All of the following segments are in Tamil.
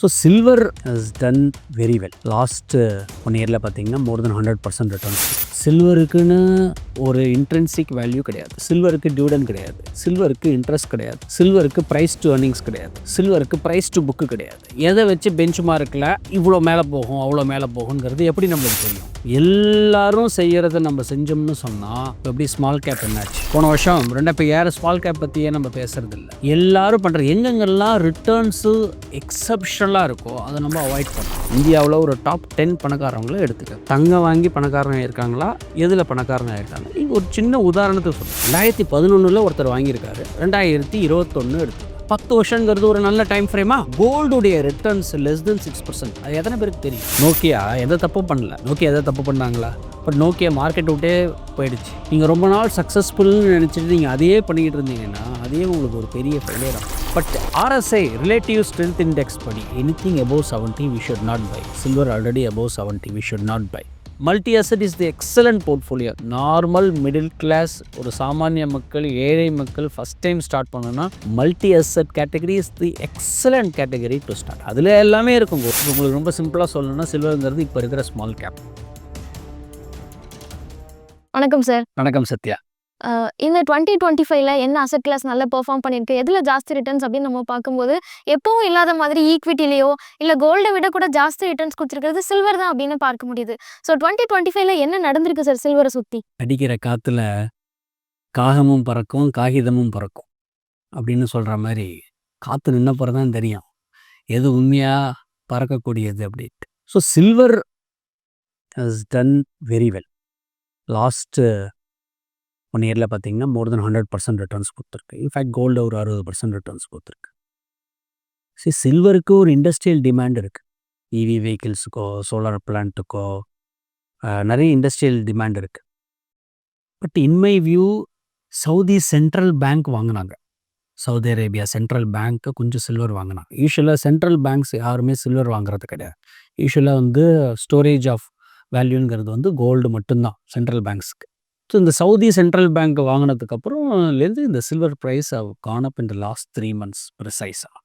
So silver is done very well last one இயரில் பார்த்தீங்கன்னா more than hundred percent returns சில்வருக்குன்னு ஒரு இன்ட்ரென்சிக் வேல்யூ கிடையாது. சில்வருக்கு டிவிடன் கிடையாது. சில்வருக்கு இன்ட்ரெஸ்ட் கிடையாது. சில்வருக்கு ப்ரைஸ் டு ஏர்னிங்ஸ் கிடையாது. சில்வருக்கு ப்ரைஸ் டு புக்கு கிடையாது. எதை வச்சு பெஞ்ச் மார்க்கில் இவ்வளோ மேலே போகும் அவ்வளோ மேலே போகுங்கிறது எப்படி நம்மளுக்கு தெரியும்? எல்லாரும் செய்கிறத நம்ம செஞ்சோம்னு சொன்னால் எப்படி ஸ்மால் கேப் என்னாச்சு? போன வருஷம் ரெண்டு இப்போ யாரும் ஸ்மால் கேப் பற்றியே நம்ம பேசுறது இல்லை எல்லாரும் பண்ணுற எங்கெங்கெல்லாம் ரிட்டர்ன்ஸு எக்ஸப்ஷனலாக இருக்கோ அதை நம்ம அவாய்ட் பண்ணணும் இந்தியாவில் ஒரு டாப் டென் பணக்காரவங்களும் எடுத்துக்க. தங்கம் வாங்கி பணக்காரங்க இருக்காங்களா எதில் பணக்காரங்க ஆயிருக்காங்க? இங்கே ஒரு சின்ன உதாரணத்தை சொல்லுங்கள் ரெண்டாயிரத்தி பதினொன்றில் ஒருத்தர் வாங்கியிருக்காரு. ரெண்டாயிரத்தி இருபத்தொன்று எடுத்து. பத்து வருஷங்கிறது ஒரு நல்ல டைம் ஃப்ரேமா கோல்டுடைய returns less than six percent அது எத்தனை பேருக்கு தெரியும்? நோக்கியா? எதை தப்பு பண்ணல? நோக்கியா எதை தப்பு பண்ணாங்களா? பட் நோக்கியா மார்க்கெட் விட்டே போயிடுச்சு. நீங்கள் ரொம்ப நாள் சக்ஸஸ்ஃபுல்னு நினச்சிட்டு நீங்கள் அதே பண்ணிக்கிட்டு இருந்தீங்கன்னா அதே உங்களுக்கு ஒரு பெரிய ஃபெயிலியர் ஆகும் but RSI relative strength index படி anything above seventy we should not buy silver already above seventy we should not buy multi asset is the excellent portfolio normal middle class ஒரு சாமானிய மக்கள் ஏழை மக்கள் ஃபஸ்ட் டைம் ஸ்டார்ட் பண்ணணும்னா multi asset category is the excellent category to start அதில் எல்லாமே இருக்கும் உங்களுக்கு ரொம்ப சிம்பிளாக சொல்லணும்னா சில்வருங்கிறது இப்போ இருக்கிற ஸ்மால் கேப் வணக்கம் சார் வணக்கம் சத்யா. இந்த டுவெண்ட்டி டுவெண்ட்டி ஃபைவ்ல என்ன அசட் கிளாஸ் நல்லா பெர்ஃபார்ம் பண்ணியிருக்கு எதில் ஜாஸ்தி ரிட்டர்ன்ஸ் அப்படின்னு நம்ம பார்க்கும்போது எப்பவும் இல்லாத மாதிரி ஈக்விட்டிலேயோ இல்லை கோல்டை விட கூட ஜாஸ்தி ரிட்டர்ன்ஸ் கொடுத்துருக்கிறது சில்வர் தான் அப்படின்னு பார்க்க முடியுது. ஸோ டுவெண்ட்டி டுவெண்ட்டி ஃபைவ்ல என்ன நடந்திருக்கு சார் சில்வரை சுற்றி அடிக்கிற காற்றுல காகமும் பறக்கும் காகிதமும் பறக்கும் அப்படின்னு சொல்கிற மாதிரி காற்று நின்ன தான் தெரியும். எது உண்மையாக பறக்கக்கூடியது அப்படின்ட்டு. So silver has done very well last one இயரில் பார்த்தீங்கன்னா more than hundred percent returns கொடுத்துருக்கு. இன்ஃபேக்ட் கோல்டு ஒரு அறுபது பர்சன்ட் ரிட்டர்ன்ஸ் கொடுத்துருக்கு. சரி சில்வருக்கு ஒரு இண்டஸ்ட்ரியல் டிமாண்ட் இருக்குது இவி வெஹிக்கிள்ஸுக்கோ சோலார் பிளான்ட்டுக்கோ நிறைய இண்டஸ்ட்ரியல் டிமாண்ட் இருக்குது but in my view Saudi central bank வாங்கினாங்க. சவுதி அரேபியா சென்ட்ரல் பேங்க்கு கொஞ்சம் சில்வர் வாங்கினாங்க. யூஸ்வலாக சென்ட்ரல் பேங்க்ஸ் யாருமே சில்வர் வாங்குறது கிடையாது. யூஸ்வலாக வந்து ஸ்டோரேஜ் ஆஃப் வேல்யூங்கிறது வந்து கோல்டு மட்டும்தான் சென்ட்ரல் பேங்க்ஸ்க்கு ஸோ இந்த சவுதி சென்ட்ரல் பேங்க் வாங்கினதுக்கப்புறம்லேருந்து இந்த silver price gone up in last three months ப்ரிசைஸாக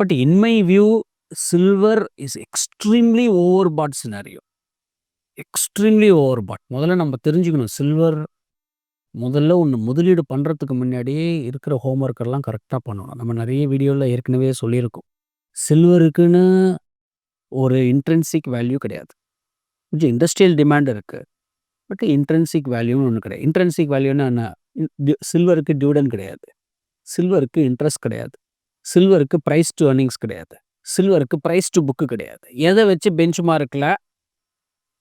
but in my view silver is extremely overbought scenario extremely overbought முதல்ல நம்ம தெரிஞ்சுக்கணும் சில்வர் முதல்ல ஒன்று முதலீடு பண்ணுறதுக்கு முன்னாடியே இருக்கிற ஹோம் ஒர்க்கெல்லாம் கரெக்டாக பண்ணணும். நம்ம நிறைய வீடியோவில் ஏற்கனவே சொல்லியிருக்கோம். சில்வருக்குன்னு ஒரு இன்ட்ரென்சிக் வேல்யூ கிடையாது. கொஞ்சம் இண்டஸ்ட்ரியல் டிமாண்ட் இருக்குது பட் இன்ட்ரென்சிக் வேல்யூன்னு ஒன்று கிடையாது. இன்ட்ரென்சிக் வேல்யூன்னு என்ன? சில்வருக்கு டிவிடன் கிடையாது. சில்வருக்கு இன்ட்ரெஸ்ட் கிடையாது. சில்வருக்கு ப்ரைஸ் டு அர்னிங்ஸ் கிடையாது. சில்வருக்கு ப்ரைஸ் டு புக்கு கிடையாது. எதை வச்சு பெஞ்ச் மார்க்கில்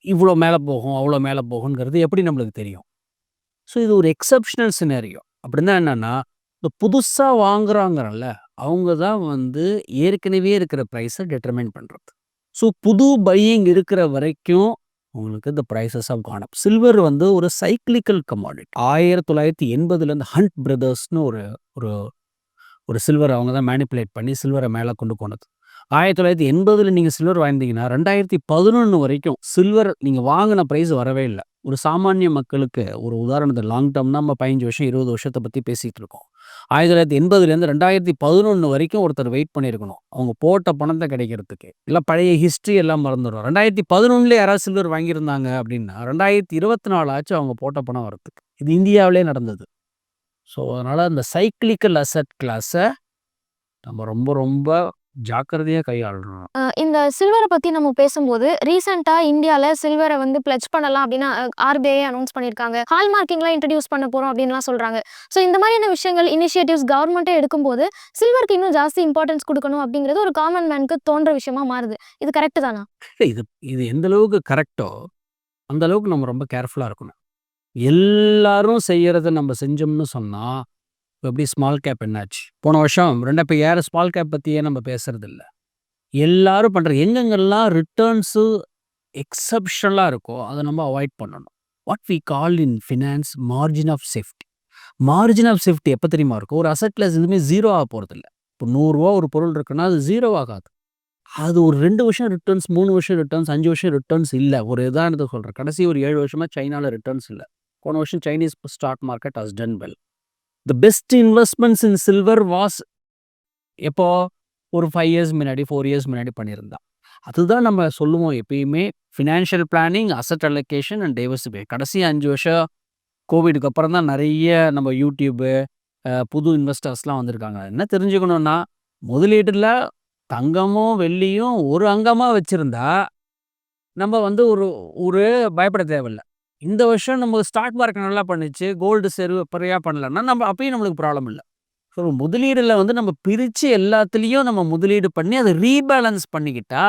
இவ்வளோ மேலே போகும் அவ்வளோ மேலே போகுங்கிறது எப்படி நம்மளுக்கு தெரியும்? ஸோ இது ஒரு எக்ஸப்ஷனல் சினேரியோ அப்படின்னா என்னன்னா இந்த புதுசாக வாங்குறாங்கல்ல அவங்க தான் வந்து ஏற்கனவே இருக்கிற ப்ரைஸை டிட்டர்மைன் பண்ணுறது ஸோ புது பையிங் இருக்கிற வரைக்கும் உங்களுக்கு இந்த ப்ரைஸஸ் ஆஃப் கான் சில்வர் வந்து ஒரு சைக்கிளிக்கல் கமாடிட்டி ஆயிரத்தி தொள்ளாயிரத்தி எண்பதுலேருந்து ஹண்ட் பிரதர்ஸ்னு ஒரு ஒரு ஒரு சில்வர் அவங்க தான் மேனிப்புலேட் பண்ணி சில்வரை மேலே கொண்டு போனது. ஆயிரத்தி தொள்ளாயிரத்தி எண்பதில் நீங்கள் சில்வர் வாங்கினீங்கன்னா ரெண்டாயிரத்தி பதினொன்று வரைக்கும் சில்வர் நீங்கள் வாங்கின ப்ரைஸ் வரவே இல்லை. ஒரு சாமானிய மக்களுக்கு ஒரு உதாரணத்தை லாங் டேர்ம்னா நம்ம பதினஞ்சு வருஷம் இருபது வருஷத்தை பற்றி பேசிகிட்டு இருக்கோம். ஆயிரத்தி தொள்ளாயிரத்தி எண்பதுலேருந்து ரெண்டாயிரத்தி பதினொன்று வரைக்கும் ஒருத்தர் வெயிட் பண்ணியிருக்கணும் அவங்க போட்ட பணத்தை கிடைக்கிறதுக்கு. இல்லை பழைய ஹிஸ்ட்ரி எல்லாம் மறந்துடும் ரெண்டாயிரத்தி பதினொன்றுல யாராவது சில்வர் வாங்கியிருந்தாங்க அப்படின்னா ரெண்டாயிரத்தி இருபத்தி நாலு ஆச்சு அவங்க போட்ட பணம் வரத்துக்கு. இது இந்தியாவிலே நடந்தது. ஸோ அதனால் அந்த சைக்கிளிக்கல் அசட் கிளாஸை நம்ம ரொம்ப ரொம்ப ஜாக்கிரதையாக கையாளணும். இந்த சில்வரை பற்றி நம்ம பேசும்போது ரீசெண்டாக இந்தியாவில் சில்வரை வந்து பிளட்ஜ் பண்ணலாம் அப்படின்னு ஆர்பிஐ அனௌன்ஸ் பண்ணியிருக்காங்க. ஹால் மார்க்கிங்லாம் இன்ட்ரடியூஸ் பண்ண போகிறோம் அப்படின்லாம் சொல்கிறாங்க ஸோ இந்த மாதிரியான விஷயங்கள் இனிஷியேட்டிவ்ஸ் கவர்மெண்ட்டே எடுக்கும்போது சில்வருக்கு இன்னும் ஜாஸ்தி இம்பார்ட்டன்ஸ் கொடுக்கணும் அப்படிங்கிறது ஒரு காமன் மேனுக்கு தோன்ற விஷயமா மாறுது. இது கரெக்டு தானா? இல்லை, இது இது எந்த அளவுக்கு கரெக்டோ அந்த அளவுக்கு நம்ம ரொம்ப கேர்ஃபுல்லாக இருக்கணும். எல்லாரும் செய்யறத நம்ம செஞ்சோம்னு சொன்னால் இப்போ எப்படி ஸ்மால் கேப் என்னாச்சு? போன வருஷம் ரெண்டு இப்போ ஏற ஸ்மால் கேப் பற்றியே நம்ம பேசுறது எல்லாரும் பண்ணுற எங்கெங்கெல்லாம் ரிட்டர்ன்ஸு எக்ஸப்ஷனலாக இருக்கோ அதை நம்ம அவாய்ட் பண்ணணும். What we call in finance margin of safety margin of safety எப்போ தெரியுமா இருக்கும்? ஒரு அசட் கிளாஸ் எதுவுமே ஜீரோ ஆக போகிறதில்ல இப்போ நூறுரூவா ஒரு பொருள் இருக்குன்னா அது ஜீரோ ஆகாது. அது ஒரு ரெண்டு வருஷம் ரிட்டர்ன்ஸ் மூணு வருஷம் ரிட்டர்ன்ஸ் அஞ்சு வருஷம் ரிட்டர்ன்ஸ் இல்லை. ஒரு உதாரணத்துக்கு சொல்கிறேன் கடைசி ஒரு ஏழு வருஷமாக சைனாவில் ரிட்டர்ன்ஸ் இல்லை. போன வருஷம் Chinese stock market has done well the best investments in silver was எப்போ? ஒரு ஃபைவ் இயர்ஸ் முன்னாடி ஃபோர் இயர்ஸ் முன்னாடி பண்ணியிருந்தா. அதுதான் நம்ம சொல்லுவோம் எப்பயுமே financial planning asset allocation and diversify கடைசி அஞ்சு வருஷம் கோவிடுக்கு அப்புறம் தான் நிறைய நம்ம யூடியூப்பு புது இன்வெஸ்டர்ஸ்லாம் வந்திருக்காங்க. என்ன தெரிஞ்சுக்கணும்னா முதலீட்டில் தங்கமும் வெள்ளியும் ஒரு அங்கமாக வச்சுருந்தா நம்ம வந்து ஒரு ஒரு பயப்பட தேவையில்ல. இந்த வருஷம் நம்ம ஸ்டாக் மார்க்கெட் நல்லா பண்ணிச்சு கோல்டு செரு பெரியா பண்ணலன்னா நம்ம அப்பயும் நம்மளுக்கு ப்ராப்ளம் இல்லை. ஸோ முதலீடுல வந்து நம்ம பிரித்து எல்லாத்துலேயும் நம்ம முதலீடு பண்ணி அதை ரீபேலன்ஸ் பண்ணிக்கிட்டா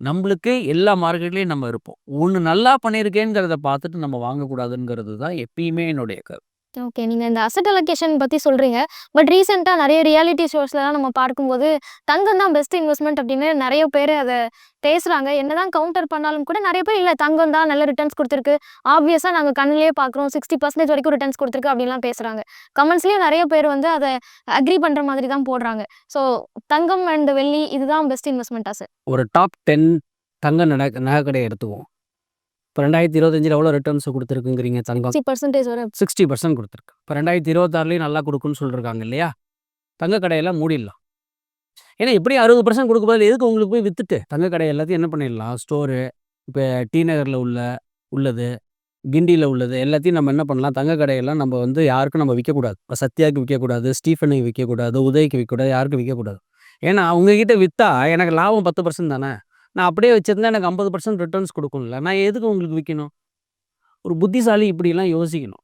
நம்மளுக்கு எல்லா மார்க்கெட்லேயும் நம்ம இருப்போம். ஒன்று நல்லா பண்ணியிருக்கேங்கிறத பார்த்துட்டு நம்ம வாங்கக்கூடாதுங்கிறது தான் எப்பயுமே என்னுடைய கருத்து. ஓகே நீங்கள் இந்த அசட் அலோகேஷன் பற்றி சொல்கிறீங்க பட் ரீசெண்டாக நிறைய ரியாலிட்டி ஷோஸ்லலாம் நம்ம பார்க்கும்போது தங்கம் தான் பெஸ்ட் இன்வெஸ்ட்மெண்ட் அப்படின்னு நிறைய பேர் அதை பேசுறாங்க. என்னதான் கவுண்டர் பண்ணாலும் கூட நிறைய பேர் இல்லை தங்கம் தான் நல்ல ரிட்டர்ன்ஸ் கொடுத்துருக்கு. ஆப்வியஸாக நாங்கள் கண்ணிலே பார்க்குறோம். சிக்ஸ்டி பர்சன்டேஜ் வரைக்கும் ரிட்டர்ன்ஸ் கொடுத்துருக்கு அப்படின்லாம் பேசுகிறாங்க கமெண்ட்ஸ்லேயும் நிறைய பேர் வந்து அதை அக்ரி பண்ணுற மாதிரி தான் போடுறாங்க. ஸோ தங்கம் அண்ட் வெள்ளி இதுதான் பெஸ்ட் இன்வெஸ்ட்மெண்ட்டா சார் ஒரு டாப் டென் தங்க நகை நகைக்கடையை எடுத்துவோம் இப்போ ரெண்டாயிரத்தி இருபத்தஞ்சில் எவ்வளோ ரிட்டர்ன்ஸ் கொடுத்துருக்குங்கிறீங்க தங்கம்? பர்சன்டேஜ் வரை. சிக்ஸ்டி பர்சன்ட் கொடுத்துருக்கு. இப்போ ரெண்டாயிரத்தி இருபத்தாறுலேயும் நல்லா கொடுக்குன்னு சொல்லியிருக்காங்க இல்லையா? தங்க கடையெல்லாம் மூடிடலாம். ஏன்னா எப்படி அறுபது பர்சன்ட் கொடுக்க பதில் எதுக்கு உங்களுக்கு போய் விற்றுட்டு தங்க கடை எல்லாத்தையும் என்ன பண்ணிடலாம்? ஸ்டோரு இப்போ டி நகரில் உள்ள உள்ளது கிண்டியில் உள்ளது எல்லாத்தையும் நம்ம என்ன பண்ணலாம்? தங்க கடையெல்லாம் நம்ம வந்து யாருக்கும் நம்ம விற்கக்கூடாது இப்போ சத்யாவுக்கு விற்கக்கூடாது ஸ்டீஃபனுக்கு விற்கக்கூடாது உதய்க்கு விற்கக்கூடாது யாருக்கும் விற்கக்கூடாது ஏன்னா அவங்கக்கிட்ட விற்றா எனக்கு லாபம் பத்து பர்சன்ட் தானே? நான் அப்படியே வச்சிருந்தா எனக்கு ஐம்பது பர்சன்ட் ரிட்டர்ன்ஸ் கொடுக்கணும்ல நான் எதுக்கு உங்களுக்கு விற்கணும் ஒரு புத்திசாலி இப்படிலாம் யோசிக்கணும்.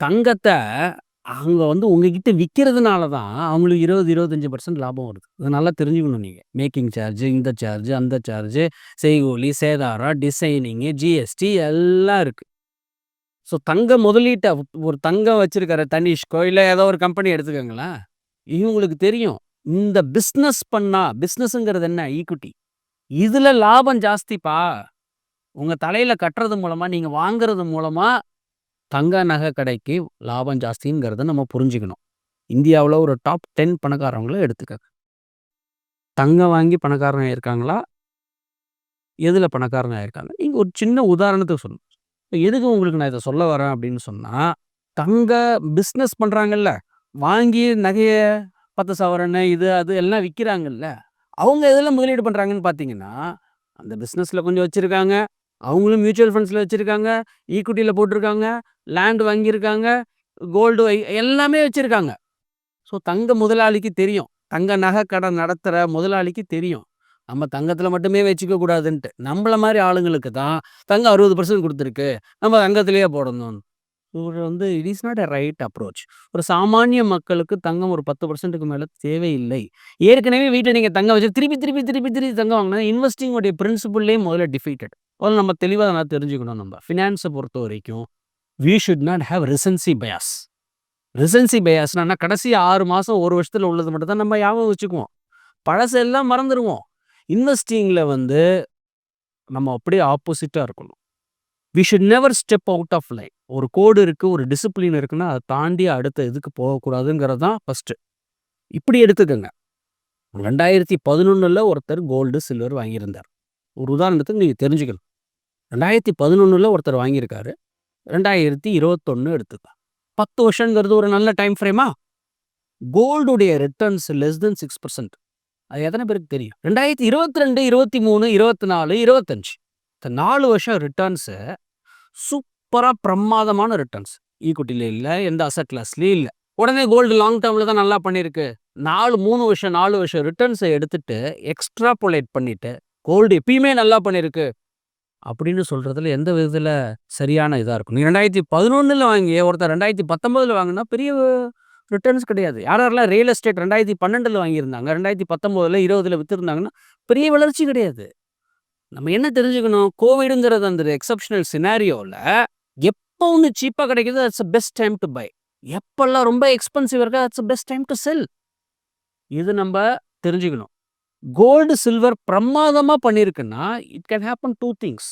தங்கத்தை அவங்க வந்து உங்ககிட்ட விற்கிறதுனால தான் அவங்களுக்கு இருபது இருபத்தஞ்சி பர்சன்ட் லாபம் வருது. இது நல்லா தெரிஞ்சுக்கணும் நீங்கள் மேக்கிங் சார்ஜ் இந்த சார்ஜ் அந்த சார்ஜு செய்கூலி சேதாரம் டிசைனிங்கு ஜிஎஸ்டி எல்லாம் இருக்குது ஸோ தங்க முதலீட்டை ஒரு தங்கம் வச்சுருக்கிற தனிஷ்கோ இல்லை ஏதோ ஒரு கம்பெனி எடுத்துக்கோங்களேன். இவங்களுக்கு தெரியும். இந்த பிஸ்னஸ் பண்ணால் பிஸ்னஸுங்கிறது என்ன? ஈக்குட்டி இதில் லாபம் ஜாஸ்திப்பா. உங்கள் தலையில் கட்டுறது மூலமாக நீங்கள் வாங்குறது மூலமாக தங்க நகை கடைக்கு லாபம் ஜாஸ்திங்கிறத நம்ம புரிஞ்சுக்கணும். இந்தியாவில் ஒரு டாப் டென் பணக்காரவங்கள எடுத்துக்கங்க. தங்கம் வாங்கி பணக்காரங்க இருக்காங்களா? எதில் பணக்காரங்க இருக்காங்க? நீங்கள் ஒரு சின்ன உதாரணத்துக்கு சொல்லணும். இப்போ எதுக்கு உங்களுக்கு நான் இதை சொல்ல வரேன் அப்படின்னு சொன்னால் தங்க பிஸ்னஸ் பண்ணுறாங்கல்ல வாங்கி நகையை பத்து சவரன் இது அது எல்லாம் விற்கிறாங்கல்ல அவங்க எதில் முதலீடு பண்ணுறாங்கன்னு பார்த்தீங்கன்னா அந்த பிஸ்னஸில் கொஞ்சம் வச்சுருக்காங்க. அவங்களும் மியூச்சுவல் ஃபண்ட்ஸில் வச்சுருக்காங்க. ஈக்குவிட்டியில் போட்டிருக்காங்க. லேண்ட் வாங்கியிருக்காங்க. கோல்டு எல்லாமே வச்சுருக்காங்க. ஸோ தங்க முதலாளிக்கு தெரியும். தங்க நகை கடை நடத்துகிற முதலாளிக்கு தெரியும். நம்ம தங்கத்தில் மட்டுமே வச்சுக்க கூடாதுன்ட்டு. நம்மள மாதிரி ஆளுங்களுக்கு தான் தங்கம் அறுபது பர்சன்ட் கொடுத்துருக்கு. நம்ம தங்கத்திலேயே போடணும். இவர் வந்து it is not a right approach ஒரு சாமானிய மக்களுக்கு தங்கம் ஒரு பத்து பர்சன்ட்டுக்கு மேலே தேவையில்லை. ஏற்கனவே வீட்டில் நீங்கள் தங்கம் வச்சு திருப்பி திருப்பி திருப்பி திருப்பி தங்கம் வாங்கினா இன்வெஸ்டிங்கோடைய பிரின்சிபிள்லேயே முதல்ல டிஃபீட்டட் முதல்ல நம்ம தெளிவாக நான் தெரிஞ்சுக்கணும் நம்ம. ஃபினான்ஸை பொறுத்த வரைக்கும் we should not have recency bias recency பயாஸ்னா கடைசி ஆறு மாதம் ஒரு வருஷத்தில் உள்ளது மட்டும் தான் நம்ம ஞாபகம் வச்சுக்குவோம். பழசெல்லாம் மறந்துடுவோம் இன்வெஸ்டிங்கில் வந்து நம்ம அப்படியே ஆப்போசிட்டாக இருக்கணும். We should never step out of line ஒரு கோடு இருக்குது ஒரு டிசிப்ளின் இருக்குன்னா அதை தாண்டி அடுத்த இதுக்கு போகக்கூடாதுங்கிறது தான் ஃபஸ்ட்டு இப்படி எடுத்துக்கோங்க. ரெண்டாயிரத்தி பதினொன்றில் ஒருத்தர் கோல்டு சில்வர் வாங்கியிருந்தார். ஒரு உதாரணத்துக்கு நீங்கள் தெரிஞ்சுக்கணும். ரெண்டாயிரத்தி பதினொன்றில் ஒருத்தர் வாங்கியிருக்காரு. ரெண்டாயிரத்தி இருபத்தொன்று எடுத்துக்கலாம் பத்து வருஷங்கிறது ஒரு நல்ல டைம் ஃப்ரேமா கோல்டுடைய returns less than six percent அது எத்தனை பேருக்கு தெரியும்? ரெண்டாயிரத்தி இருபத்தி ரெண்டு இருபத்தி மூணு இருபத்தி நாலு இருபத்தஞ்சு இந்த நாலு வருஷம் ரிட்டர்ன்ஸு சூப்பராக பிரமாதமான ரிட்டர்ன்ஸ் ஈக்குட்டியில் இல்லை எந்த அசட் கிளாஸ்லேயும் இல்லை. உடனே கோல்டு லாங் டேர்மில் தான் நல்லா பண்ணியிருக்கு. நாலு மூணு வருஷம் நாலு வருஷம் ரிட்டர்ன்ஸை எடுத்துட்டு எக்ஸ்ட்ராபோலேட் பண்ணிட்டு கோல்டு எப்பயுமே நல்லா பண்ணியிருக்கு. அப்படின்னு சொல்கிறதுல எந்த விதத்தில் சரியான இதாக இருக்கும்? நீ ரெண்டாயிரத்தி பதினொன்றில் வாங்கி ஒருத்தர் ரெண்டாயிரத்தி பத்தொம்போதில் வாங்கினா பெரிய ரிட்டர்ன்ஸ் கிடையாது. யார் யாரெல்லாம் ரியல் எஸ்டேட் ரெண்டாயிரத்தி பன்னெண்டில் வாங்கியிருந்தாங்க ரெண்டாயிரத்தி பத்தொம்போதில் இருபதில் விற்றுருந்தாங்கன்னா பெரிய வளர்ச்சி கிடையாது. நம்ம என்ன தெரிஞ்சுக்கணும்? கோவிடுங்கிறது அந்த எக்ஸப்ஷனல் சினாரியோவில் எப்போ ஒன்று சீப்பாக கிடைக்குது it's a best time to buy எப்பெல்லாம் ரொம்ப எக்ஸ்பென்சிவ் இருக்கா it's a best time to sell இது நம்ம தெரிஞ்சுக்கணும். கோல்டு சில்வர் பிரமாதமாக பண்ணியிருக்குன்னா it can happen two things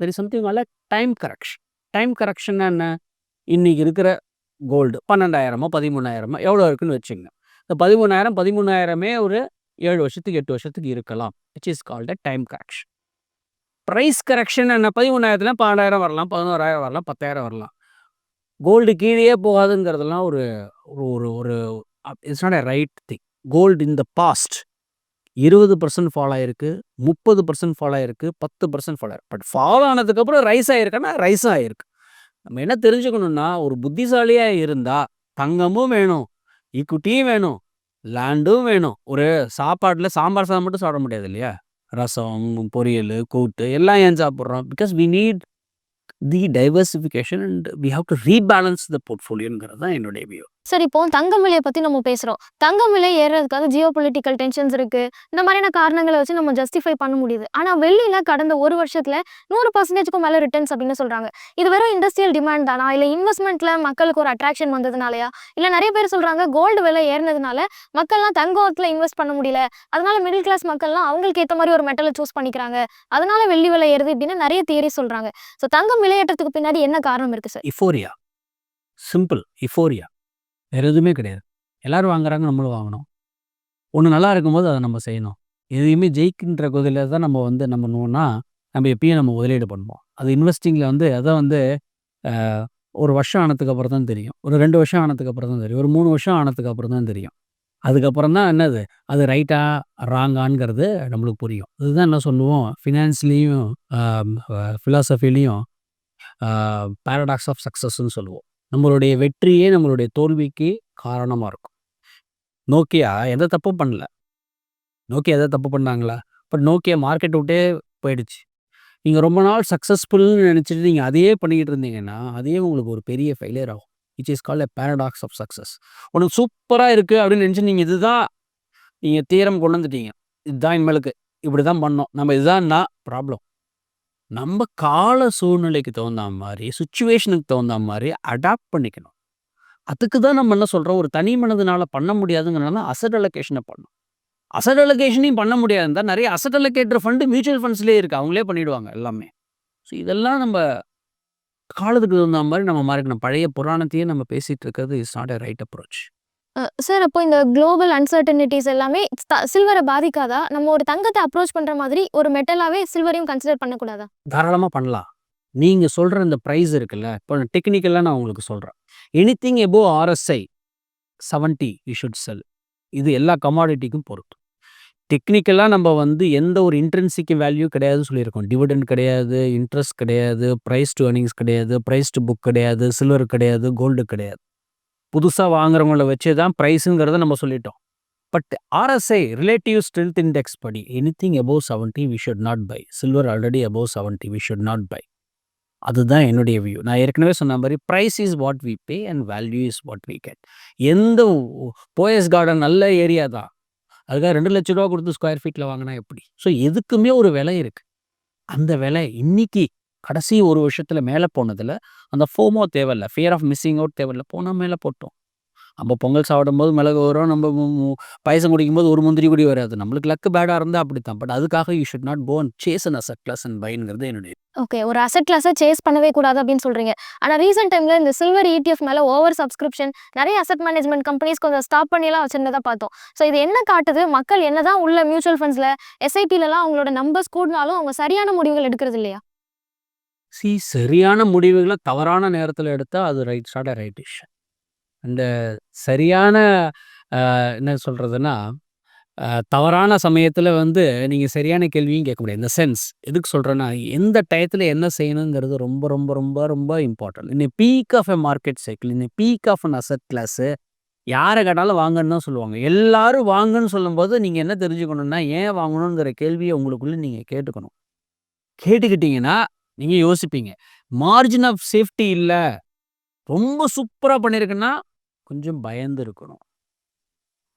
there is something அல்ல டைம் கரெக்ஷன் டைம் கரெக்ஷன் என்ன? இன்னைக்கு இருக்கிற கோல்டு பன்னெண்டாயிரமோ பதிமூணாயிரமோ எவ்வளோ இருக்குன்னு வச்சுங்க இந்த பதிமூணாயிரம் பதிமூணாயிரமே ஒரு ஏழு வருஷத்துக்கு எட்டு வருஷத்துக்கு இருக்கலாம். Which is called a time correction price correction என்ன? பதிமூணாயிரத்துல பன்னெண்டாயிரம் வரலாம் பதினோராயிரம் வரலாம் பத்தாயிரம் வரலாம். கோல்டு கீழேயே போகாதுங்கிறதுலாம் ஒரு ஒரு ஒரு it's not a right thing gold in the past இருபது பர்சன்ட் ஃபால் ஆயிருக்கு முப்பது பர்சன்ட் ஃபால் ஆயிருக்கு பத்து பர்சன்ட் ஃபால் ஆயிருக்கு. பட் ஃபால் ஆனதுக்கப்புறம் ரைஸ் ஆயிருக்குன்னா ரைஸும் ஆயிருக்கு. நம்ம என்ன தெரிஞ்சுக்கணும்னா ஒரு புத்திசாலியாக இருந்தால் தங்கமும் வேணும் ஈக்குட்டியும் வேணும் லேண்டும் வேணும். ஒரு சாப்பாட்டில் சாம்பார் சாதம் மட்டும் சாப்பிட முடியாது இல்லையா? ரசம் பொரியல் கூட்டு எல்லாம் ஏன் சாப்பிட்றோம்? Because we need the diversification and we have to rebalance the போர்ட்ஃபோலியோங்கிறது தான் என்னுடைய வியூ சரி இப்போ தங்கம் விலையை பத்தி நம்ம பேசுறோம். தங்கம் விலை ஏறதுக்காக ஜியோ பொலிட்டிக்கல் டென்ஷன்ஸ் இருக்கு. இந்த மாதிரியான காரணங்களை வச்சு நம்ம ஜஸ்டிஃபை பண்ண முடியுது. ஆனா வெள்ளியில கடந்த ஒரு வருஷத்துல நூறு பர்சன்டேஜ்க்கும் மேல ரிட்டர்ன்ஸ் அப்படின்னு சொல்றாங்க. இது வெறும் இண்டஸ்ட்ரியல் டிமாண்ட் தானா? இல்ல இன்வெஸ்ட்மெண்ட்ல மக்களுக்கு ஒரு அட்ராக்ஷன் வந்ததுனாலயா? இல்ல நிறைய பேர் சொல்றாங்க கோல்டு விலை ஏறினதுனால மக்கள்லாம் தங்கத்துல இன்வெஸ்ட் பண்ண முடியல. அதனால மிடில் கிளாஸ் மக்கள்லாம் அவங்களுக்கு ஏத்த மாதிரி ஒரு மெட்டலை சூஸ் பண்ணிக்கிறாங்க. அதனால வெள்ளி விலை ஏறுது இப்படின்னு நிறைய தியரி சொல்றாங்க. ஸோ தங்கம் விலையேற்றத்துக்கு பின்னாடி என்ன காரணம் இருக்கு சார் இஃபோரியா சிம்பிள் இஃபோரியா வேறு எதுவுமே கிடையாது. எல்லோரும் வாங்குறாங்க நம்மளும் வாங்கணும். ஒன்று நல்லா இருக்கும்போது அதை நம்ம செய்யணும். எதையுமே ஜெயிக்கின்ற குதிரையில தான் நம்ம வந்து நம்ம நோனால் நம்ம எப்பயும் நம்ம முதலீடு பண்ணுவோம். அது இன்வெஸ்டிங்கில் வந்து அதை வந்து ஒரு வருஷம் ஆனதுக்கு அப்புறம் தான் தெரியும். ஒரு ரெண்டு வருஷம் ஆனதுக்கு அப்புறம் தான் தெரியும். ஒரு மூணு வருஷம் ஆனதுக்கு அப்புறம் தான் தெரியும். அதுக்கப்புறம் தான் என்னது? அது ரைட்டா ராங்காங்கிறது நம்மளுக்கு புரியும். இதுதான் என்ன சொல்லுவோம்? ஃபினான்ஸ்லேயும் ஃபிலாசபிலையும் பேரடாக்ஸ் ஆஃப் சக்ஸஸ்ன்னு சொல்லுவோம். நம்மளுடைய வெற்றியே நம்மளுடைய தோல்விக்கு காரணமாக இருக்கும். நோக்கியா எந்த தப்பும் பண்ணல. நோக்கியா எதை தப்பு பண்ணாங்களா? பட் நோக்கியா மார்க்கெட் விட்டே போயிடுச்சு. நீங்கள் ரொம்ப நாள் சக்ஸஸ்ஃபுல்னு நினச்சிட்டு நீங்கள் அதையே பண்ணிக்கிட்டு இருந்தீங்கன்னா அதே உங்களுக்கு ஒரு பெரிய ஃபெயிலியர் ஆகும். It is call a paradox of success உனக்கு சூப்பராக இருக்குது அப்படின்னு நினச்சி நீங்கள் இதுதான் நீங்கள் தீரம் கொண்டு வந்துட்டீங்க. இதுதான் இனிமேலுக்கு. இப்படி தான் பண்ணோம். நம்ம இதுதான்னா ப்ராப்ளம் நம்ம கால சூழ்நிலைக்கு தகுந்த மாதிரி சுச்சுவேஷனுக்கு தகுந்த மாதிரி அடாப்ட் பண்ணிக்கணும். அதுக்கு தான் நம்ம என்ன சொல்கிறோம் ஒரு தனி மனதுனால பண்ண முடியாதுங்கிறனால அசட் அலோகேஷனை பண்ணோம் அசட் அலோகேஷனையும் பண்ண முடியாதுன்னு தான் நிறைய அசட் அலோகேட்டர் ஃபண்டு மியூச்சுவல் ஃபண்ட்ஸ்லேயே இருக்குது அவங்களே பண்ணிடுவாங்க எல்லாமே. ஸோ இதெல்லாம் நம்ம காலத்துக்கு தகுந்த மாதிரி நம்ம மாறிக்கணும். பழைய புராணத்தையே நம்ம பேசிகிட்டு இருக்கிறது is not a right approach sir அப்போ இந்த குளோபல் அன்சர்டனிட்டிஸ் எல்லாமே சில்வரை பாதிக்காதா? நம்ம ஒரு தங்கத்தை அப்ரோச் பண்ற மாதிரி ஒரு மெட்டலாவே சில்வரையும் கன்சிடர் பண்ணக்கூடாதா? தாராளமாக பண்ணலாம். நீங்கள் சொல்கிற இந்த ப்ரைஸ் இருக்குல்ல இப்போ டெக்னிக்கலாக நான் உங்களுக்கு சொல்கிறேன் anything above RSI seventy you should sell இது எல்லா கமாடிட்டிக்கும் பொறுத்து. டெக்னிக்கலாக நம்ம வந்து எந்த ஒரு இன்ட்ரென்சிக்கு வேல்யூ கிடையாதுன்னு சொல்லியிருக்கோம். டிவிடெண்ட் கிடையாது இன்ட்ரெஸ்ட் கிடையாது ப்ரைஸ் டு earnings கிடையாது ப்ரைஸ் டு புக் கிடையாது சில்வர் கிடையாது கோல்டு கிடையாது. புதுசாக வாங்குறவங்கள வச்சு தான் ப்ரைஸுங்கிறத நம்ம சொல்லிட்டோம். But RSI relative strength index படி anything above seventy we should not buy silver already above seventy we should not buy அதுதான் என்னுடைய வியூ நான் ஏற்கனவே சொன்ன மாதிரி price is what we pay and value is what we get எந்த போயஸ் கார்டன் நல்ல ஏரியா தான். அதுக்காக ரெண்டு லட்ச ரூபா கொடுத்து ஸ்கொயர் ஃபீட்டில் வாங்கினா எப்படி? ஸோ எதுக்குமே ஒரு விலை இருக்குது அந்த விலை இன்னைக்கு கடைசி ஒரு வருஷத்தில் மேலே போனதில் அந்த ஃபோமோ தேவையில்ல ஃபியர் ஆஃப் மிஸ்ஸிங் அவுட் தேவையில்ல போனால் மேலே போட்டோம். நம்ம பொங்கல் சாப்பிடும்போது மிளகு வரும் நம்ம பாயசம் குடிக்கும்போது ஒரு முந்திரி குடி வராது. நம்மளுக்கு லக்கு பேடாக இருந்தால் அப்படி தான் பட் அதுக்காக you should not phone chase an asset class and பைங்கிறது என்னுடைய ஓகே ஒரு அசட் கிளாஸை சேஸ் பண்ணவே கூடாது அப்படின்னு சொல்கிறீங்க ஆனால் ரீசெண்ட் டைமில் இந்த சில்வர் இடிஎஃப் மேலே ஓவர் சப்ஸ்கிரிப்ஷன் நிறைய அசெட் மேனேஜ்மெண்ட் கம்பெனிஸ் கொஞ்சம் ஸ்டாப் பண்ணிலாம் வச்சிருந்ததா பார்த்தோம். ஸோ இது என்ன காட்டுது? மக்கள் என்னதான் உள்ள மியூச்சுவல் ஃபண்ட்ஸில் எஸ்ஐபிலலாம் அவங்களோட நம்பர்ஸ் கூடினாலும் அவங்க சரியான முடிவுகள் எடுக்கிறது இல்லையா? சி சரியான முடிவுகளை தவறான நேரத்தில் எடுத்தால் அது ரைட் ஸ்டார்ட் ரைட் டிசிஷன். அந்த சரியான என்ன சொல்கிறதுன்னா தவறான சமயத்தில் வந்து நீங்கள் சரியான கேள்வியும் கேட்க முடியாது. இந்த சென்ஸ் எதுக்கு சொல்கிறேன்னா எந்த டயத்தில் என்ன செய்யணுங்கிறது ரொம்ப ரொம்ப ரொம்ப ரொம்ப இம்பார்ட்டன்ட். இன்னும் peak of a market cycle இன்னும் peak of an asset class யாரை கேட்டாலும் வாங்கன்னு தான் சொல்லுவாங்க. எல்லாரும் வாங்கன்னு சொல்லும்போது நீங்கள் என்ன தெரிஞ்சுக்கணுன்னா ஏன் வாங்கணுங்கிற கேள்வியை உங்களுக்குள்ளே நீங்கள் கேட்டுக்கணும். கேட்டுக்கிட்டிங்கன்னா நீங்கள் யோசிப்பீங்க. மார்ஜின் ஆஃப் சேஃப்டி இல்லை. ரொம்ப சூப்பராக பண்ணியிருக்குன்னா கொஞ்சம் பயந்து இருக்கணும்.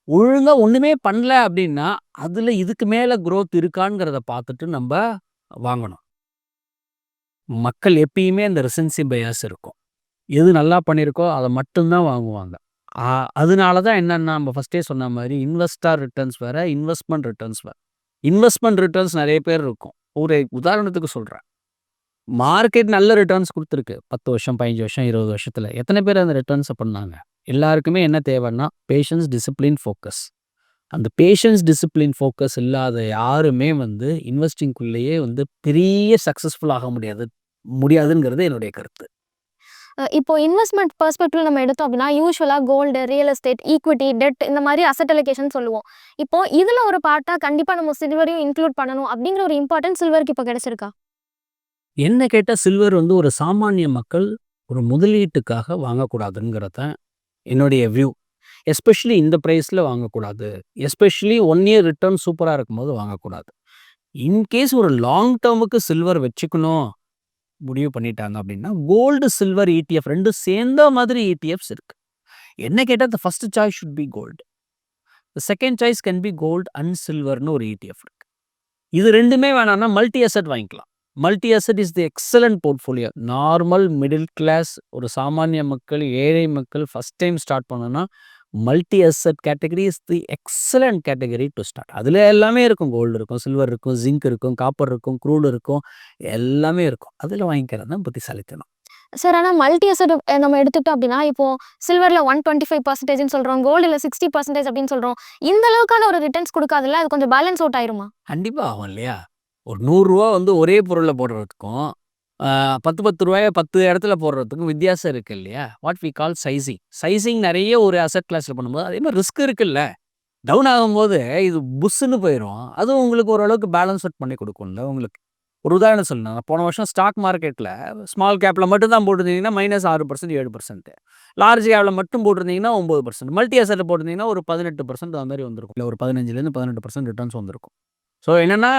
ஒழுங்காக ஒன்றுமே பண்ணல அப்படின்னா அதில் இதுக்கு மேலே க்ரோத் இருக்காங்கிறத பார்த்துட்டு நம்ம வாங்கணும். மக்கள் எப்பயுமே அந்த ரெசன்சி பயாஸ் இருக்கும். எது நல்லா பண்ணியிருக்கோ அதை மட்டும்தான் வாங்குவாங்க. அதனால தான் என்னென்னா நம்ம ஃபஸ்ட்டே சொன்ன மாதிரி இன்வெஸ்டார் ரிட்டர்ன்ஸ் வேறு இன்வெஸ்ட்மெண்ட் ரிட்டர்ன்ஸ் வேறு. இன்வெஸ்ட்மெண்ட் ரிட்டர்ன்ஸ் நிறைய பேர் இருக்கும். ஒரு உதாரணத்துக்கு சொல்கிறேன் மார்க்கெட் நல்ல ரிட்டர்ன்ஸ் கொடுத்துருக்கு. பத்து வருஷம் பதினஞ்சு வருஷம் இருபது வருஷத்தில். எத்தனை பேர் அந்த ரிட்டர்ன்ஸை பண்ணாங்க? எல்லாருக்குமே என்ன தேவைன்னா பேஷன்ஸ் டிசிப்ளின் ஃபோக்கஸ் அந்த பேஷன்ஸ் டிசிப்ளின் ஃபோக்கஸ் இல்லாத யாருமே வந்து இன்வெஸ்டிங்குள்ளேயே வந்து பெரிய சக்ஸஸ்ஃபுல் ஆக முடியாது முடியாதுங்கிறது என்னுடைய கருத்து. இப்போ இன்வெஸ்ட்மெண்ட் பெர்ஸ்பெக்டிவ் நம்ம எடுத்தோம் அப்படின்னா, யூஸ்வலாக gold, real estate, equity, debt இந்த மாதிரி அசட் அலோகேஷன் சொல்லுவோம். இப்போ இதில் ஒரு பார்ட்டாக கண்டிப்பாக நம்ம சில்வரையும் இன்க்ளூட் பண்ணணும் அப்படிங்கிற ஒரு இம்பார்ட்டன்ஸ் சில்வருக்கு இப்போ கிடைச்சிருக்கா? என்ன கேட்டா சில்வர் வந்து ஒரு சாமானிய மக்கள் ஒரு முதலீட்டுக்காக வாங்கக்கூடாதுங்கிறத என்னுடைய வியூ. எஸ்பெஷலி இந்த பிரைஸ்ல வாங்கக்கூடாது. எஸ்பெஷலி ஒன் இயர் ரிட்டர்ன் சூப்பரா இருக்கும்போது வாங்கக்கூடாது. இன்கேஸ் ஒரு லாங் டேர்முக்கு சில்வர் வச்சுக்கணும் முடிவு பண்ணிட்டாங்க அப்படின்னா, கோல்டு, சில்வர் இடிஎஃப் ரெண்டும் சேர்ந்த மாதிரி இடிஎஃப்ஸ் இருக்கு. என்ன கேட்டா the first choice should be gold. The second choice can be gold and சில்வர்னு ஒரு இடிஎஃப் இருக்கு. இது ரெண்டுமே வேணாம்னா மல்டி அசட் வாங்கிக்கலாம். Multi asset is the excellent portfolio. Normal middle class ஒரு சாமானிய மக்கள், ஏழை மக்கள் ஃபர்ஸ்ட் டைம் ஸ்டார்ட் பண்ணணும்னா, multi asset category is the excellent category to start. அதுல எல்லாமே இருக்கும். கோல்டு இருக்கும், சில்வர் இருக்கும், ஜிங்க் இருக்கும், காப்பர் இருக்கும், க்ரூட் இருக்கும். எல்லாமே இருக்கும். அதுல வாங்கிக்கிறது தான் புத்திசாலித்தனம். சார் ஆனா மல்டி அசெட் நம்ம எடுத்துக்கிட்டோம் அப்படின்னா, இப்போ சில்வர்ல 125%ன்னு சொல்றோம். கோல்டுல 60% அப்படின்னு சொல்றோம். இந்த அளவுக்கான ஒரு ரிட்டர்ன்ஸ் குடுக்காதுல்ல. அது கொஞ்சம் பேலன்ஸ் அவுட் ஆயிருமா? கண்டிப்பா ஆகும் இல்லையா? ஒரு நூறுரூவா வந்து ஒரே பொருளில் போடுறதுக்கும், பத்து பத்து ரூபாயை பத்து இடத்துல போடுறதுக்கும் வித்தியாசம் இருக்கு இல்லையா? What we call sizing. Sizing நிறைய ஒரு அசெட் கிளாஸில் பண்ணும்போது, அதே மாதிரி ரிஸ்க் இருக்குல்ல. டவுன் ஆகும்போது இது புஸ்ஸுன்னு போயிடும் அதுவும் உங்களுக்கு ஓரளவுக்கு பேலன்ஸ் அவுட் பண்ணி கொடுக்கும்ல உங்களுக்கு. ஒரு உதாரணம் சொல்லணும். போன வருஷம் ஸ்டாக் மார்க்கெட்டில் ஸ்மால் கேப்பில் மட்டும் தான் போட்டிருந்தீங்கன்னா -6% 7%. லார்ஜ் கேப்பில் மட்டும் போட்டிருந்தீங்கன்னா ஒம்பது பர்சன்ட் மல்டி அசட்டில் போட்டிருந்தீங்கன்னா ஒரு 18% அது மாதிரி வந்திருக்கும். இல்லை ஒரு 15லேருந்து 18% ரிட்டர்ன்ஸ் வந்திருக்கும். ஸோ என்னென்னா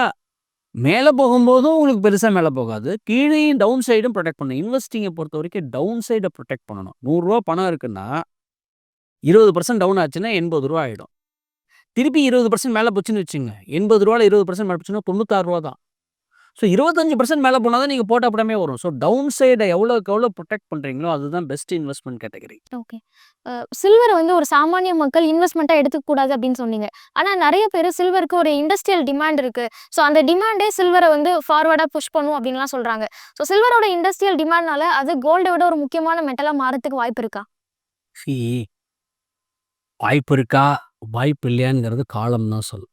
மேல போகும்போதும் உங்களுக்கு பெருசா மேல போகாது. கீழயும் டவுன் சைடும் ப்ரொடெக்ட் பண்ணணும். இன்வெஸ்டிங்க பொறுத்தவரைக்கும் டவுன் சைட ப்ரொடெக்ட் பண்ணணும். நூறுரூவா பணம் இருக்குன்னா, 20% டவுன் ஆச்சுன்னா எண்பது ரூபா ஆயிடும். திருப்பி 20% மேல போச்சுன்னு வச்சுங்க எண்பது ரூபாவில் இருபது பர்சன்ட் மேலே போச்சுன்னா தொண்ணூத்தாறு ரூபா தான். ஸோ 25% மேல போனா தான் நீங்க போட்ட பணமே வரும். ஸோ டவுன் சைட எவ்வளோக்கு எவ்வளோ புரொடெக்ட் பண்றீங்களோ, அதுதான் பெஸ்ட் இன்வெஸ்ட்மென்ட் கேட்டகரி. ஓகே. சில்வர வந்து ஒரு சாமானிய மக்கள் இன்வெஸ்ட்மென்ட்டா எடுத்துக்க கூடாது அப்படின்னு சொன்னீங்க. ஆனா நெறைய பேரு சில்வருக்கு ஒரு இண்டஸ்ட்ரியல் டிமாண்ட் இருக்கு. ஸோ அந்த டிமாண்டே சில்வர வந்து ஃபார்வர்டா புஷ் பண்ணும் அப்படின்லாம் சொல்றாங்க. ஸோ சில்வரோட இண்டஸ்ட்ரியல் டிமாண்ட்னால அது கோல்ட விட ஒரு முக்கியமான மெட்டலா மாறதுக்கு வாய்ப்பு இருக்கா? வாய்ப்பு இருக்கா? வாய்ப்பு இல்லையாங்கிறது காலம் தான் சொல்லும்.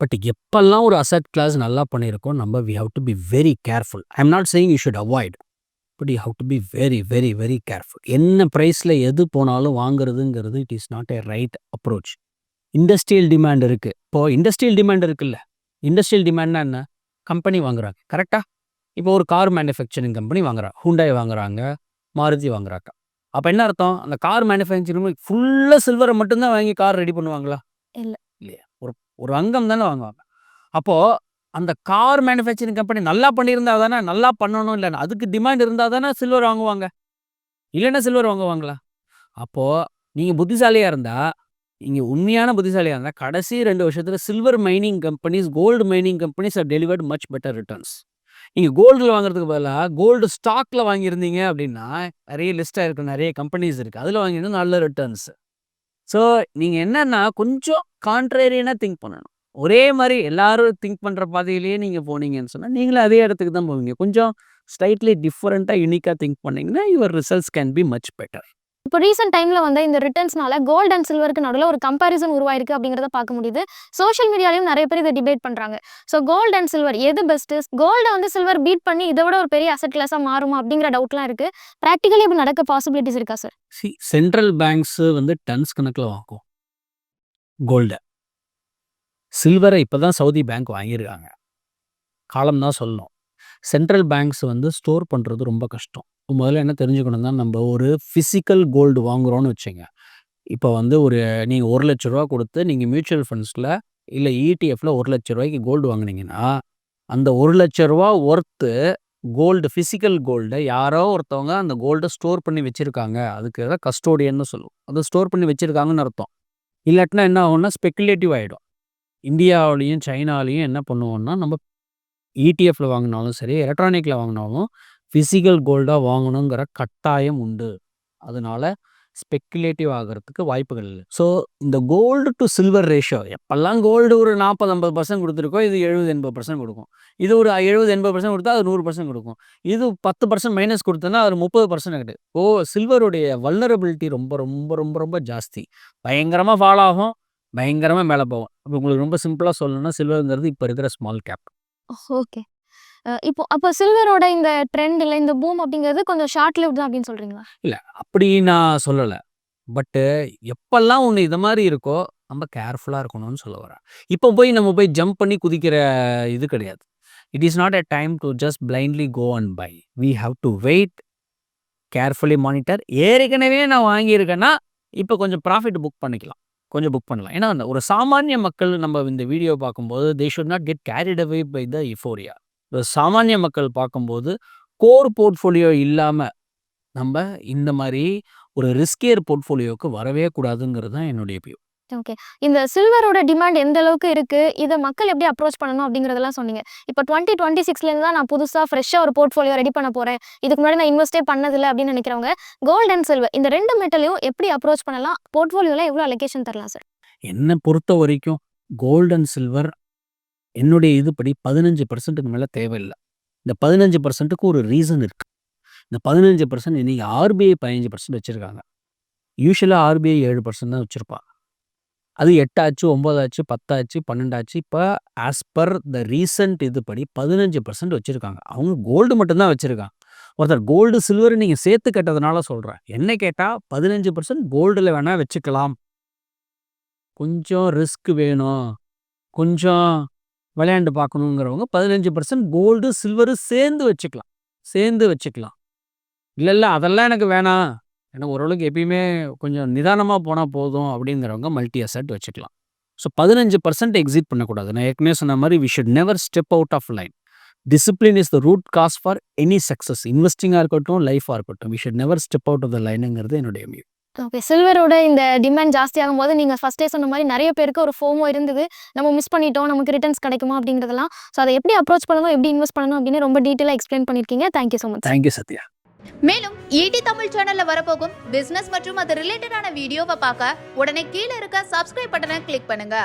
பட் எப்பெல்லாம் ஒரு அசட் கிளாஸ் நல்லா பண்ணியிருக்கோ, நம்ம we have to be very careful. I am not saying you should avoid. But you have to be very, very, very careful. என்ன ப்ரைஸில் எது போனாலும் வாங்குறதுங்கிறது it is not a right approach. Industrial demand இருக்கு. இப்போ இண்டஸ்ட்ரியல் டிமாண்ட் இருக்குல்ல. இண்டஸ்ட்ரியல் டிமாண்ட்னா என்ன? கம்பெனி வாங்குறாங்க. கரெக்டாக இப்போ ஒரு கார் மேனுஃபேக்சரிங் கம்பெனி வாங்குறாங்க. ஹூண்டாய் வாங்குறாங்க, மாருதி வாங்குறாங்க. அப்ப என்ன அர்த்தம்? அந்த கார் மேனுஃபேக்சரிங் ஃபுல்லா சில்வரை மட்டும்தான் வாங்கி கார் ரெடி பண்ணுவாங்களா? இல்ல. ஒரு அங்கம் தானே வாங்குவாங்க. அப்போது அந்த கார் மேனுஃபேக்சரிங் கம்பெனி நல்லா பண்ணியிருந்தா தானே நல்லா பண்ணணும் இல்ல அதுக்கு டிமாண்ட் இருந்தால் தானே சில்வர் வாங்குவாங்க. இல்லைன்னா சில்வர் வாங்குவாங்களா? அப்போது நீங்கள் புத்திசாலியாக இருந்தால் நீங்கள் உண்மையான புத்திசாலியாக இருந்தால் கடைசி ரெண்டு வருஷத்தில் silver mining companies, gold mining companies are delivered much better returns. நீங்கள் கோல்டில் வாங்குறதுக்கு பதிலாக கோல்டு ஸ்டாக்ல வாங்கியிருந்தீங்க அப்படின்னா, நிறைய லிஸ்ட்டாக இருக்குது நிறைய கம்பெனிஸ் இருக்குது அதில் வாங்கியிருந்தா நல்ல ரிட்டர்ன்ஸ். ஸோ நீங்க என்னன்னா, கொஞ்சம் கான்ட்ரேரியனாக திங்க் பண்ணணும். ஒரே மாதிரி எல்லாரும் திங்க் பண்ற பாதையிலேயே நீங்க போனீங்கன்னு சொன்னா, நீங்களும் அதே இடத்துக்கு தான் போவீங்க. கொஞ்சம் ஸ்லைட்லி டிஃப்ரெண்ட்டாக யூனிக்காக திங்க் பண்ணீங்கன்னா, your results can be much better. இப்போ ரீசென்ட் டைம்ல வந்து இந்த ரிட்டர்ன்ஸ்னால கோல்ட் அண்ட் சில்வருக்கு நடுவில் ஒரு கம்பேரிசன் உருவாயிருக்கு அப்படிங்கிறத பார்க்க முடியுது. சோஷியல் மீடியாலையும் நிறைய பேர் இதை டிபேட் பண்றாங்க. ஸோ கோல்ட் அண்ட் சில்வர் எது பெஸ்ட்டு? கோல்டை வந்து சில்வர் பீட் பண்ணி இதை விட ஒரு பெரிய அசெட் கிளாஸாக மாறுமா? அப்படிங்கிற டவுட்லாம் இருக்கு. பிராக்டிகலி இப்படி நடக்க பாசிபிலிட்டிஸ் இருக்கா சார்? சி சென்ட்ரல் பேங்க்ஸ் வந்து டன்ஸ் கணக்கில் வாங்கும். கோல்டை சில்வரை இப்போ தான் சவுதி பேங்க் வாங்கியிருக்காங்க. காலம் தான் சொல்லணும். சென்ட்ரல் பேங்க்ஸ் வந்து ஸ்டோர் பண்ணுறது ரொம்ப கஷ்டம். முதல்ல என்ன தெரிஞ்சுக்கணும்னா, நம்ம ஒரு ஃபிசிக்கல் கோல்டு வாங்குறோம்னு வச்சுங்க இப்போ வந்து ஒரு நீங்கள் ஒரு லட்ச ரூபா கொடுத்து நீங்கள் மியூச்சுவல் ஃபண்ட்ஸில் இல்லை இடிஎஃப்பில் ஒரு லட்ச ரூபாய்க்கு கோல்டு வாங்குனீங்கன்னா, அந்த ஒரு லட்ச ரூபா ஒர்த்து கோல்டு ஃபிசிக்கல் கோல்டை யாரோ ஒருத்தவங்க அந்த கோல்டை ஸ்டோர் பண்ணி வச்சுருக்காங்க அதுக்கு தான் கஸ்டோடியன்னு சொல்லுவோம். அதை ஸ்டோர் பண்ணி வச்சுருக்காங்கன்னு அர்த்தம். இல்லாட்டினா என்ன ஆகும்னா ஸ்பெக்குலேட்டிவ் ஆகிடும் இந்தியாவிலையும் சைனாலையும் என்ன பண்ணுவோம்னா, நம்ம இடிஎஃப்பில் வாங்குனாலும் சரி, எலக்ட்ரானிக்கில் வாங்கினாலும் ஃபிசிக்கல் கோல்டாக வாங்கணுங்கிற கட்டாயம் உண்டு. அதனால ஸ்பெக்குலேட்டிவ் ஆகுறதுக்கு வாய்ப்புகள் இல்லை ஸோ இந்த கோல்டு டு சில்வர் ரேஷியோ எப்பெல்லாம் கோல்டு ஒரு நாற்பது ஐம்பது பர்சன்ட் கொடுத்துருக்கோ இது எழுபது எண்பது பர்சன்ட் கொடுக்கும் இது ஒரு எழுபது எண்பது பர்சன்ட் கொடுத்தா அது நூறு பர்சன்ட் கொடுக்கும் இது 10% மைனஸ் கொடுத்தோன்னா அது முப்பது பர்சன்ட் கிடையாது ஓ சில்வருடைய வல்னரபிலிட்டி ரொம்ப, ரொம்ப, ரொம்ப, ரொம்ப ஜாஸ்தி. பயங்கரமாக ஃபால் ஆகும். பயங்கரமாக மேலே போகும். அப்போ உங்களுக்கு ரொம்ப சிம்பிளாக சொல்லணும்னா, சில்வருங்கிறது இப்போ இருக்கிற ஸ்மால் கேப். ஓகே. இப்போ அப்போ சில்வரோட இந்த ட்ரெண்ட் இல்லை இந்த பூம் அப்படிங்கிறது கொஞ்சம் ஷார்ட் லிவ் தான் அப்படின்னு சொல்றீங்களா? இல்லை அப்படி நான் சொல்லலை. பட்டு எப்பெல்லாம் ஒன்று இது மாதிரி இருக்கோ நம்ம கேர்ஃபுல்லாக இருக்கணும்னு சொல்ல வரேன் இப்போ போய் நம்ம போய் ஜம்ப் பண்ணி குதிக்கிற இது கிடையாது. It is not a time to just blindly go and buy we have to wait carefully monitor ஏற்கனவே நான் வாங்கியிருக்கேன்னா இப்போ கொஞ்சம் ப்ராஃபிட் புக் பண்ணிக்கலாம். கொஞ்சம் புக் பண்ணலாம். ஏன்னா அந்த ஒரு சாமானிய மக்கள் நம்ம இந்த வீடியோ பார்க்கும்போது they should not get carried away by the euphoria சாமானிய மக்கள் பார்க்கும்போது கோர் போர்ட்ஃபோலியோ இல்லாமல் நம்ம இந்த மாதிரி ஒரு ரிஸ்கியர் போர்ட்ஃபோலியோவுக்கு வரவே கூடாதுங்கிறது தான் என்னுடைய வியூ ஓகே இந்த சில்வரோட டிமாண்ட் எந்த அளவுக்கு இருக்கு? இதை மக்கள் எப்படி அப்ரோச் பண்ணணும் அப்படிங்கிறதெல்லாம் சொன்னீங்க. இப்போ டுவெண்ட்டி டுவெண்ட்டி சிக்ஸ்லேருந்து தான் நான் புதுசாக ஃப்ரெஷ்ஷாக ஒரு போர்ட்ஃபோலியோ ரெடி பண்ண போறேன். இதுக்கு முன்னாடி நான் இன்வெஸ்டே பண்ணதில்லை அப்படின்னு நினைக்கிறவங்க கோல்ட் அண்ட் சில்வர் இந்த ரெண்டு மெட்டலையும் எப்படி அப்ரோச் பண்ணலாம்? போர்ட்ஃபோலியோல எவ்வளோ அலோகேஷன் தரலாம் சார் என்னை பொறுத்த வரைக்கும் கோல்ட் அண்ட் சில்வர் என்னுடைய இதுபடி பதினஞ்சு பர்சன்ட்டுக்கு மேலே தேவையில்லை. இந்த பதினஞ்சு பர்சன்ட்டுக்கு ஒரு ரீசன் இருக்குது இந்த பதினஞ்சு பர்சன்ட் இன்றைக்கி ஆர்பிஐ பதினஞ்சு பர்சன்ட் வச்சுருக்காங்க. யூஸ்வலாக ஆர்பிஐ ஏழு பர்சன்ட் தான் வச்சுருப்பாங்க அது எட்டாச்சு ஒம்பதாச்சு பத்தாச்சு பன்னெண்டாச்சு இப்போ ஆஸ் பர் த ரீசன்ட் இதுபடி பதினஞ்சு பர்சன்ட் வச்சுருக்காங்க. அவங்க கோல்டு மட்டும்தான் வச்சுருக்காங்க. ஒருத்தர் கோல்டு சில்வர் நீங்கள் சேர்த்து கட்டதுனால சொல்கிறேன் என்ன கேட்டால் பதினஞ்சு பர்சன்ட் கோல்டில் வேணால் வச்சுக்கலாம். கொஞ்சம் ரிஸ்க் வேணும். கொஞ்சம் விளையாண்டு பார்க்கணுங்கிறவங்க பதினஞ்சு பர்சன்ட் கோல்டு சில்வரு சேர்ந்து வச்சுக்கலாம். சேர்ந்து வச்சுக்கலாம். இல்லை இல்லை அதெல்லாம் எனக்கு வேணாம். எனக்கு ஓரளவுக்கு எப்பயுமே கொஞ்சம் நிதானமாக போனால் போதும் அப்படிங்கிறவங்க மல்டி அசட் வச்சுக்கலாம். ஸோ பதினஞ்சு பர்சன்ட் எக்ஸிட் பண்ணக்கூடாது. நான் ஏற்கனவே சொன்ன மாதிரி we should never step out of line discipline is the root cause for any success இன்வெஸ்டிங்காக இருக்கட்டும் லைஃபாக இருக்கட்டும் we should never step out of the லைனுங்கிறது என்னுடைய மியூ ஓகே சில்வரோட இந்த டிமாண்ட் ஜாஸ்தியாகும் போது நீங்கள் ஃபஸ்ட்டே சொன்ன மாதிரி நிறைய பேருக்கு ஒரு ஃபோமோ இருந்தது. நம்ம மிஸ் பண்ணிட்டோம் நமக்கு ரிட்டர்ன்ஸ் கிடைக்குமா அப்படிங்கிறதெல்லாம் ஸோ அதை எப்படி அப்ரோச் பண்ணணும் எப்படி இன்வெஸ்ட் பண்ணணும் அப்படின்னு ரொம்ப டீட்டெயிலாக எக்ஸ்பிளைன் பண்ணியிருக்கீங்க thank you so much thank you Sathya மேலும் ஈடி தமிழ் சேனல்ல வரப்போகும் பிசினஸ் மற்றும் அது ரிலேட்டடான வீடியோவை பார்க்க உடனே கீழே இருக்க சப்ஸ்கிரைப் பட்டனை கிளிக் பண்ணுங்க.